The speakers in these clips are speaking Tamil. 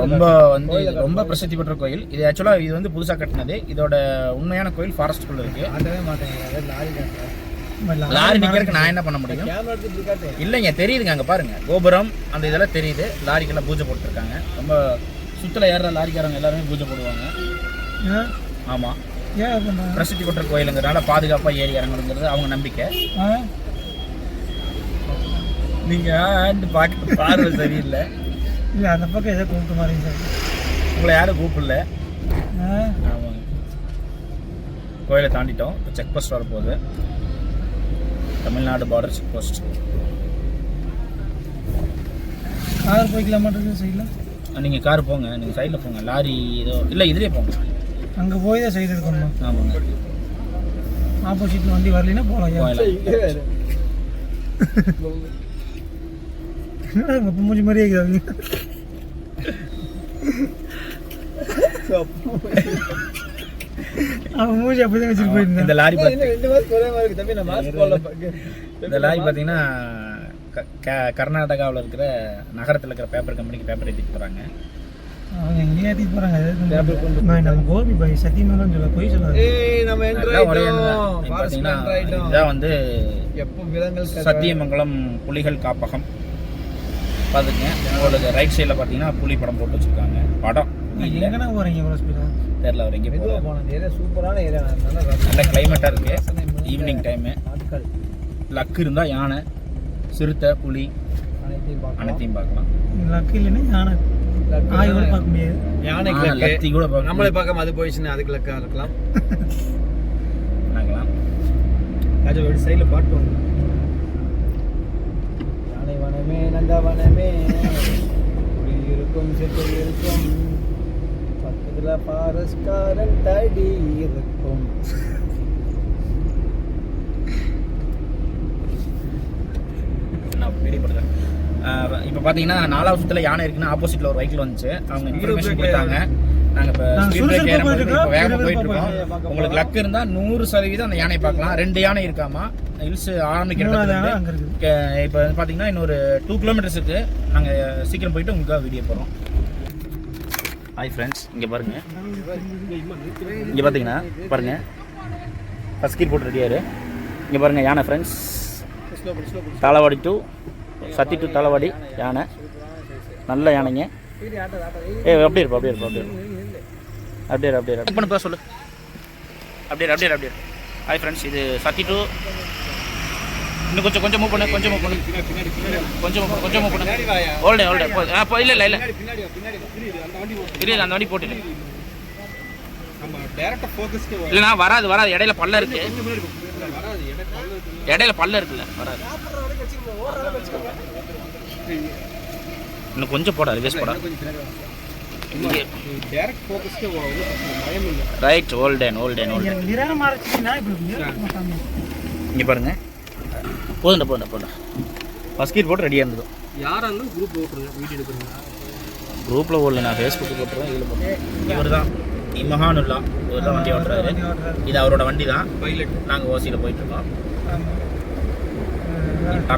ரொம்ப வந்து ரொம்ப பிரசித்தி பெற்ற கோயில். இது ஆக்சுவலாக இது வந்து புதுசாக கட்டினது. இதோட உண்மையான கோயில் ஃபாரஸ்ட்டுக்குள்ள இருக்கு. காட்டவே மாட்டேங்கிறாங்க லாரி நிற்கிறதுக்கு நான் என்ன பண்ண முடியும்? இல்லைங்க தெரியுதுங்க அங்கே பாருங்க. கோபுரம் அந்த இதெல்லாம் தெரியுது. லாரிக்கெல்லாம் பூஜை போட்டுருக்காங்க. ரொம்ப சுற்றுல ஏறுற லாரிக்காரங்க எல்லாருமே பூஜை போடுவாங்க. ஆமாம் பிரசித்தி பெற்ற கோயிலுங்கிறனால பாதுகாப்பாக ஏறி இறங்கணுங்கிறது அவங்க நம்பிக்கை. நீங்கள் பார்க்க பார்வை சரியில்லை. இல்லை அந்த பக்கம் ஏதோ கூப்பிட்டு மாதிரி சார். உங்களை யாரும் கூப்பிடல. ஆமாங்க கோயிலை தாண்டிட்டோம். இப்போ செக் போஸ்ட் வர போகுது Tamil Nadu border check post car போய்க்கலாம் மாட்டேங்குது சைடில் நீங்கள் கார் போங்க. நீங்கள் சைடில் போங்க. லாரி ஏதோ இல்லை இதுலேயே போங்க. அங்கே போய் தான் சைடு எடுக்கணுமா? ஆமாங்க. ஆப்போசிட்டில் வண்டி வரலைன்னா போகலாம். மூஞ்சி மாதிரியே இருக்குது அவன் மூஞ்சி அப்படி தான் வச்சுட்டு இந்த போயிருந்தேன். லாரி பார்த்து ரெண்டு மாதம் ஒரே மாதிரி இருக்கு தம்பி நான் மாஸ்க் போடல. இந்த லாரி பார்த்தீங்கன்னா க- க- கர்நாடகாவில் இருக்கிற நகரத்தில் இருக்கிற பேப்பர் கம்பெனிக்கு பேப்பர் ஏற்றிட்டு போகிறாங்க அவங்க எங்கேயே ஏற்றிட்டு போகிறாங்க பாய் நம்ம கோபி பாய் சத்தியமெல்லாம் சொல்ல போய் சொல்லாது. இதான் வந்து எப்போ விலங்குகள் சத்தியமங்கலம் புலிகள் காப்பகம். பார்த்துங்க உங்களுக்கு ரைட் சைடில் பார்த்தீங்கன்னா புலி படம் போட்டு வச்சுருக்காங்க. படம். எங்கன்னா போகிறீங்க இவ்வளோ ஸ்பீடாக தெரில அவர் எங்கே மெதுவா போகிறோம் போனோம் அந்த ஏரியா சூப்பரான ஏரியா. நல்லா கிளைமேட்டாக இருக்குது ஈவினிங் டைமு லக்கு இருந்தால் யானை சிறுத்தை புலி அனைத்தையும் பார்க்கலாம். அனைத்தையும் பார்க்கலாம். லக்கு இல்லைன்னா யானை. ஆய் கூட பார்க்க முடியாது. யானைக்கு லக்கு. கூட பார்க்க நம்மளே பார்க்காம அது போயிடுச்சுன்னா அதுக்கு லக்கா இருக்கலாம். பார்க்கலாம். ராஜா ஒரு சைடில் பாட்டு ஒன்று யானை வனமே நந்த வனமே. புலி இருக்கும் செத்து இருக்கும் பக்கத்தில் பாரஸ்காரன் தடி இருக்கும். இப்போ பார்த்தீங்கன்னா நாலாவது சுத்தில் யானை இருக்குன்னு ஆப்போசிட்டில் ஒரு வெஹிக்கிள் வந்துச்சு. அவங்க இன்ஃபர்மேஷன் கொடுத்தாங்க. நாங்கள் இப்போ வேகமாக இருக்கோம். போயிட்டு இருக்கோம். உங்களுக்கு லக் இருந்தால் நூறு சதவீதம் அந்த யானை பார்க்கலாம். ரெண்டு யானை இருக்காமா? ஹில்ஸ் ஆரம்பிக்கிற இப்போ வந்து பார்த்தீங்கன்னா இன்னொரு டூ கிலோமீட்டர்ஸ் இருக்கு நாங்கள் சீக்கிரம் போயிட்டு உங்களுக்காக வீடியோ போகிறோம் ஹாய் ஃப்ரெண்ட்ஸ் இங்கே பாருங்க. இங்கே பார்த்தீங்கன்னா பாருங்க. ஃபஸ்ட் கீர் போட்டு ரெடியாரு இங்கே பாருங்க யானை friends Thalavadi to Sathy to Thalavadi யானை. நல்ல யானைங்க. ஏ அப்படியே இருப்பா அப்படியே இருப்பா அப்படியே. அப்படியே அப்படியே. பண்ணு பா சொல்லு. அப்படியே அப்படியே அப்படியே. ஹாய் ஃப்ரெண்ட்ஸ் இது சத்தி டு இன்னும் கொஞ்சம் கொஞ்சம் மூவ் பண்ணு கொஞ்சம் மூவ் பண்ணு. கொஞ்சம் கொஞ்சம் மூவ் பண்ணு. ஓல்டே ஓல்டே போ ஆ போ இல்லை இல்லை இல்லை. இல்லை அந்த வண்டி ஃபோக்கஸ்க்கு இல்லைண்ணா வராது வராது. இடையில பல்ல இருக்கு. இடையில பல்ல இருக்குல்ல வராது. இன்னும் கொஞ்சம் போடா ரிவர்ஸ் போடா. ரைட் ஓல்டேன் ஓல்டேன் ஓல்டேன் இங்கே பாருங்க. போதுண்டா போதுண்டா போதுண்டா ஃபஸ்ட் கீர் போட்டு ரெடியாக இருந்தது. யாராக இருந்தாலும் குரூப் போட்டுருங்க வீடியோ எடுக்கிறீங்க குரூப்பில் ஓடல நான் ஃபேஸ்புக்கு போட்டுருவேன் இதில் போட்டுருவேன். இவர் தான் இமஹானுல்லா இவர் தான் வண்டி ஓட்டுறாரு. இது அவரோட வண்டி தான் பைலட் நாங்கள் ஓசியில் போயிட்டுருக்கோம்.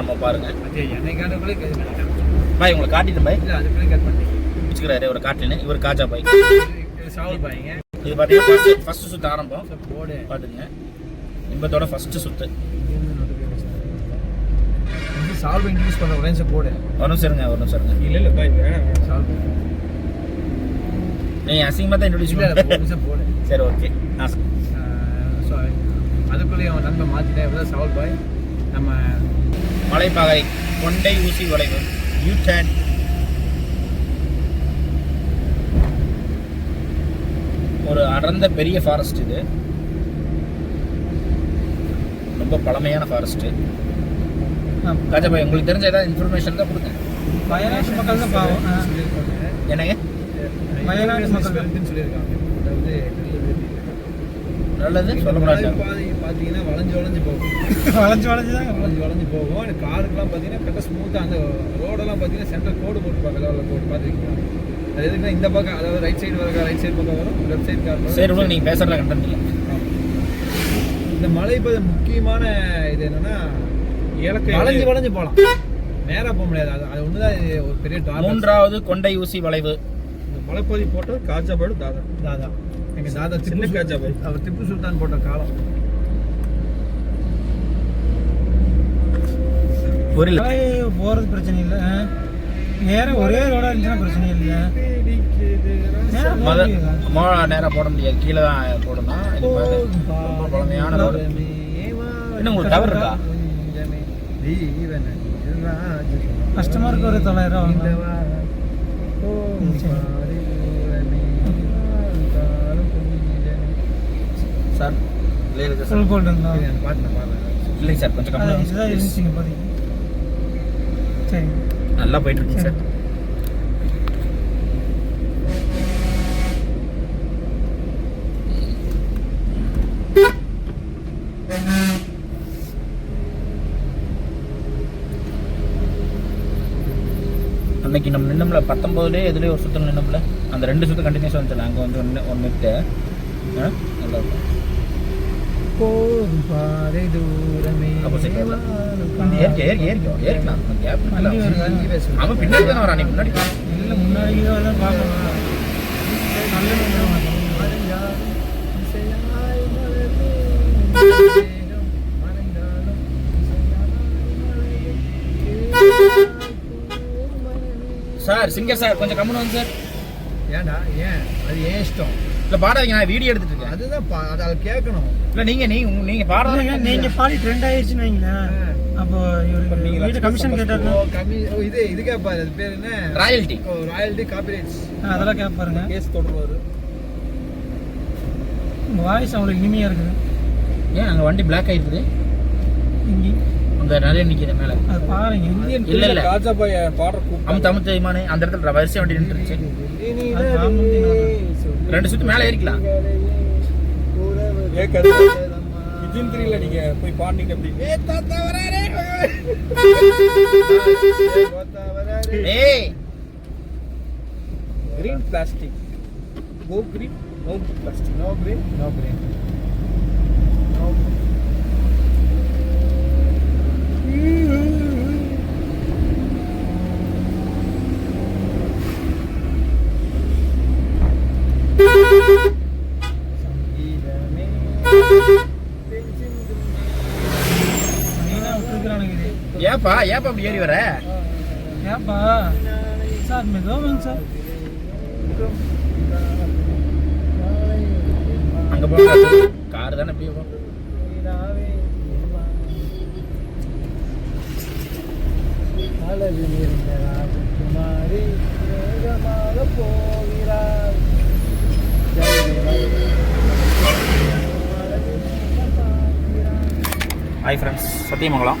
நம்ம பாருங்க. அது என்னை காட்டக்குள்ளே கட் பண்ணிட்டேன் பாய் உங்களை காட்டிட்டேன் பாய். இல்லை அதுக்குள்ளே கட் பண்ணிட்டேன் வச்சுக்கிறாரு ஒரு காட்டின்னு இவர் காஜா பாய். சாவல் பாய்ங்க. இது பார்த்தீங்கன்னா ஃபர்ஸ்ட் சுத்து ஆரம்பம். போடு. பார்த்துங்க இன்பத்தோட சுத்து. இது சால்வ் இன்ட்ரடியூஸ் பண்ண உடனே போடு. ஒரு நிமிஷம் இருங்க ஒரு நிமிஷம் இருங்க இல்லை இல்லை பாய் சால்வ். நீ அசிங்கமாக தான் இன்ட்ரடியூஸ் இல்லை ஒரு நிமிஷம் போடு சரி ஓகே ஆ ஸோ அதுக்குள்ளேயும் அவன் நண்பன் மாற்றிட்டேன் இவ்வளோ சால்வ் பாய் நம்ம மலைப்பாறை கொண்டை ஊசி வளைவு யூ டேன் ஒரு அடர்ந்த பெரிய ஃபாரஸ்ட் இது. ரொம்ப பழமையான ஃபாரஸ்ட்டு காஜாபாய் உங்களுக்கு தெரிஞ்ச ஏதாவது இன்ஃபர்மேஷன் தான் கொடுங்க. வயநாட்டு மக்கள் தான் பாவம். என்னங்க? வயநாட்டு மக்கள். சொல்லியிருக்காங்க அதாவது நல்லது. சொல்லக்கூடாது பாதை பார்த்தீங்கன்னா வளைஞ்சு வளைஞ்சு போகும். வளைஞ்சு வளைஞ்சு தான் வளைஞ்சு வளைஞ்சு போகும். எனக்கு காருக்குலாம் பார்த்தீங்கன்னா கரெக்டாக ஸ்மூத்தாக அந்த ரோடெல்லாம் பார்த்தீங்கன்னா சென்டர் கோடு போட்டுருப்பாங்க. லெவலில் கோடு பார்த்துருக்கீங்களா அது எதுக்குன்னா இந்த பக்கம் அதாவது ரைட் சைடு வர ரைட் சைடு பக்கம் வரும். லெஃப்ட் சைடு கார் சரி விடுங்க நீங்கள் பேசுகிறத கண்டென்ட் இல்லை. இந்த மலை இப்போ முக்கியமான இது என்னன்னா வளைஞ்சு வளைஞ்சு போகலாம் நேராக போக முடியாது. அது அது ஒன்று தான் ஒரு பெரிய மூன்றாவது கொண்டை ஊசி வளைவு. மலைப்பதி போட்டது காஜாபாடு தாதா. தாதா. எங்க தாதா சின்ன காஜாபாய். அவர் திப்பு சுல்தான் போட்ட காலம். புரியல மலை போறது பிரச்சனை இல்லை. நேர ஒரே ரோடா இருந்துச்சுன்னா பிரச்சனை இல்லை. நேராக போட முடியாது. கீழே தான் போடணும் ரொம்ப பழமையான ரோடு இன்னும் உங்களுக்கு டவர் இருக்கா? கஸ்டமருக்கு ஒரு தொள்ளாயிரம். சார் இல்லை இருக்கு சார் ஃபுல் கோல்டுங்களா இல்லை சார் கொஞ்சம் கம்மியாக இருந்துச்சுங்க சரி நல்லா போயிட்டு இருக்கு சார் அன்னைக்கு நம்ம நின்னோம்ல பத்தொம்போதுலேயே எதுலேயே ஒரு சுத்தம் நின்னோம்ல அந்த ரெண்டு சுத்தம் கண்டினியூஸாக வந்துச்சு அங்கே வந்து ஒன்று ஒன்று நல்லா இருக்கும். போதும் பாதை தூரமே கேப் வண்டி வருதா? அவன் பின்னாடி தானே வரான் நீ முன்னாடி. இல்லை தான் நல்ல. சார் சிங்கர் சார் கொஞ்சம் கம்முன்னு வந்து சார். ஏன்டா ஏன்? அது ஏன் இஷ்டம்? இல்லை பாடாதீங்க நான் வீடியோ எடுத்துட்டு இருக்கேன். அதுதான் பா- அது கேட்கணும். இல்லை நீங்கள் நீ உங்க- நீங்க இல்லைங்க, பாடுறீங்க நீங்க பாடி ட்ரெண்ட் ஆயிடுச்சுன்னு வைங்களேன். அப்போ இப்ப நீங்க இவர் வீட்டு கமிஷன் கம்மி ஓ, இது இது கேட்பாரு அது பேர் என்ன? ராயல்டி ஓ ராயல்டி காப்பிரைட்ஸ் ஆ, அதெல்லாம் கேட்பாருங்க. கேஸ் தொடர்வாரு வாய்ஸ் அவ்வளோ இனிமையா இருக்குது. ஏன் அங்கே வண்டி பிளாக் ஆயிருக்குது? இங்கே அங்கே நிறைய நிற்கிது மேலே. பாருங்க இந்தியன் இல்ல, இல்ல. காஜாபாய பாடுற அமுத்து அமுத்து அந்த இடத்துல வரிசை வண்டி நின்றுச்சு. ரெண்டு சுத்து மேலே ஏறிக்கலாம். விஜயின் த்ரீல நீங்க போய் பாடுனீங்க அப்படி. ஏ தாத்தா வராரே. ஏய். Green plastic go green no plastic no green no green ஏப்பா ஏப்பா அப்படி ஏறி வர? ஏப்பா? சார் மெதுவாக வாங்க சார். அங்கே போக கார் தானே போய் ராஜகுமாரி வேகமாக போகிறார் ஹாய் ஃப்ரெண்ட்ஸ் சத்தியமங்கலம்